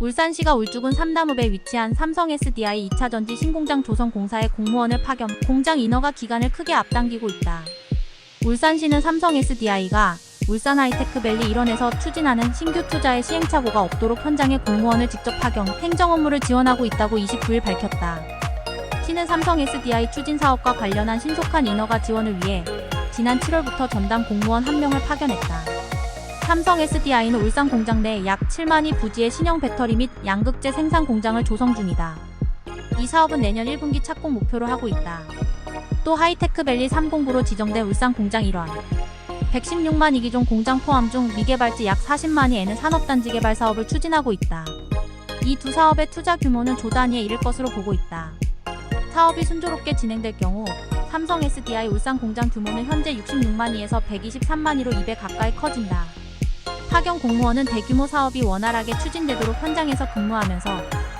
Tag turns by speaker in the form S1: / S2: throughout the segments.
S1: 울산시가 울주군 삼나무에 위치한 삼성 SDI 2차 전지 신공장 조성 공사에 공무원을 파견, 공장 인허가 기간을 크게 앞당기고 있다. 울산시는 삼성 SDI가 울산 하이테크밸리 일원에서 추진하는 신규 투자의 시행착오가 없도록 현장에 공무원을 직접 파견, 행정 업무를 지원하고 있다고 29일 밝혔다. 시는 삼성 SDI 추진 사업과 관련한 신속한 인허가 지원을 위해 지난 7월부터 전담 공무원 한 명을 파견했다. 삼성 SDI는 울산 공장 내 약 7만이 부지의 신형 배터리 및 양극재 생산 공장을 조성 중이다. 이 사업은 내년 1분기 착공 목표로 하고 있다. 또 하이테크밸리 3공부로 지정된 울산 공장 일환 116만 이기종 공장 포함 중 미개발지 약 40만이 에는 산업단지 개발 사업을 추진하고 있다. 이 두 사업의 투자 규모는 조 단위에 이를 것으로 보고 있다. 사업이 순조롭게 진행될 경우 삼성 SDI 울산 공장 규모는 현재 66만 이에서 123만 이로 2배 가까이 커진다. 파견 공무원은 대규모 사업이 원활하게 추진되도록 현장에서 근무하면서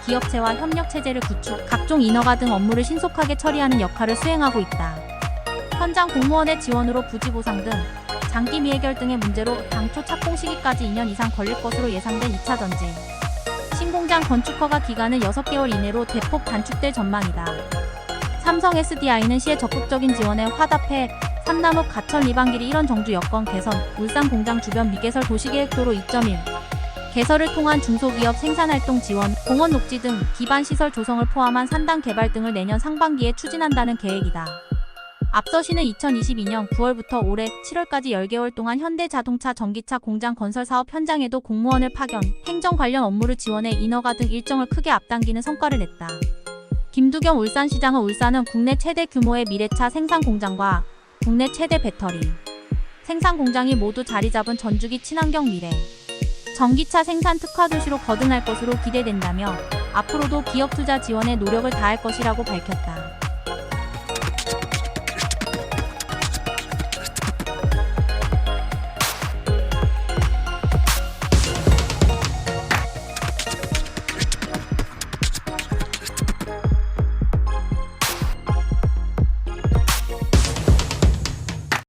S1: 기업체와 협력 체제를 구축, 각종 인허가 등 업무를 신속하게 처리하는 역할을 수행하고 있다. 현장 공무원의 지원으로 부지 보상 등 장기 미해결 등의 문제로 당초 착공 시기까지 2년 이상 걸릴 것으로 예상된 2차 전지. 신공장 건축 허가 기간은 6개월 이내로 대폭 단축될 전망이다. 삼성 SDI는 시의 적극적인 지원에 화답해 삼남읍 가천 리방길이 일원 정주 여건 개선, 울산 공장 주변 미개설 도시계획도로 2.1, 개설을 통한 중소기업 생산활동 지원, 공원 녹지 등 기반 시설 조성을 포함한 산당 개발 등을 내년 상반기에 추진한다는 계획이다. 앞서 시는 2022년 9월부터 올해 7월까지 10개월 동안 현대자동차 전기차 공장 건설 사업 현장에도 공무원을 파견, 행정 관련 업무를 지원해 인허가 등 일정을 크게 앞당기는 성과를 냈다. 김두겸 울산시장은 울산은 국내 최대 규모의 미래차 생산 공장과 국내 최대 배터리 생산 공장이 모두 자리 잡은 전주기 친환경 미래 전기차 생산 특화 도시로 거듭날 것으로 기대된다며 앞으로도 기업 투자 지원에 노력을 다할 것이라고 밝혔다.